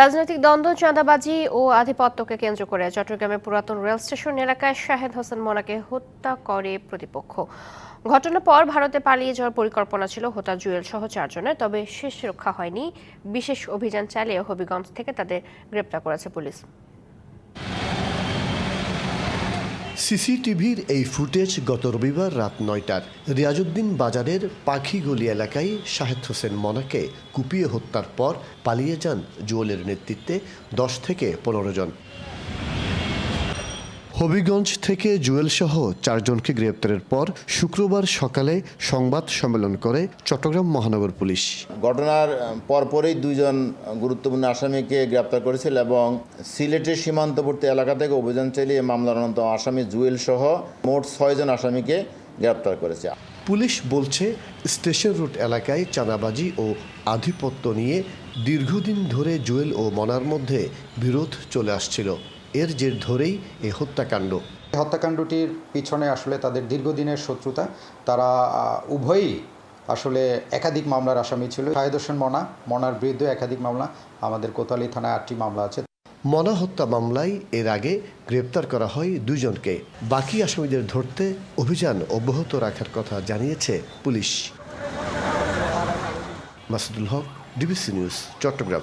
রাজনৈতিক দ্বন্দ্ব, চাঁদাবাজি ও আধিপত্যকে কেন্দ্র করে চট্টগ্রামের পুরাতন রেল স্টেশন এলাকায় শাহেদ হোসেন মোনাকে হত্যা করে প্রতিপক্ষ। ঘটনার পর ভারতে পালিয়ে যাওয়ার পরিকল্পনা ছিল হোতা জুয়েল সহ চারজনের, তবে শেষ রক্ষা হয়নি। বিশেষ অভিযান চালিয়ে হবিগঞ্জ থেকে তাদের গ্রেপ্তার করেছে পুলিশ। সিসিটিভির এই ফুটেজ গত রবিবার রাত নয়টার। রিয়াজউদ্দিন বাজারের পাখিগলি এলাকায় শাহেদ হোসেন মনাকে কুপিয়ে হত্যার পর পালিয়ে যান জুয়েলের নেতৃত্বে দশ থেকে পনেরো জন। হবিগঞ্জ থেকে জুয়েল সহ চারজনকে গ্রেপ্তারের পর শুক্রবার সকালে সংবাদ সম্মেলন করে চট্টগ্রাম মহানগর পুলিশ। ঘটনার পরপরই দুইজন গুরুত্বপূর্ণ আসামিকে গ্রেপ্তার করেছিল এবং সিলেটের সীমান্তবর্তী এলাকা থেকে অভিযান চালিয়ে মামলার অন্যতম আসামি জুয়েল সহ মোট ছয়জন আসামিকে গ্রেপ্তার করেছে। পুলিশ বলছে স্টেশন রুট এলাকায় চাঁদাবাজি ও আধিপত্য নিয়ে দীর্ঘদিন ধরে জুয়েল ও মনার মধ্যে বিরোধ চলে আসছিল। এর জের ধরেই এই হত্যাকাণ্ড। হত্যাকাণ্ডটির পিছনে আসলে তাদের দীর্ঘদিনের শত্রুতা। তারা উভয়ই আসলে একাধিক মামলার আসামি ছিল। শাহেদ হোসেন মনা মনার বিরুদ্ধে একাধিক মামলা। আমাদের কোতোয়ালি থানায় আটটি মামলা আছে। মনা হত্যা মামলায় এর আগে গ্রেপ্তার করা হয় দুজনকে। বাকি আসামিদের ধরতে অভিযান অব্যাহত রাখার কথা জানিয়েছে police. Masudul Haque DBC news Chattogram.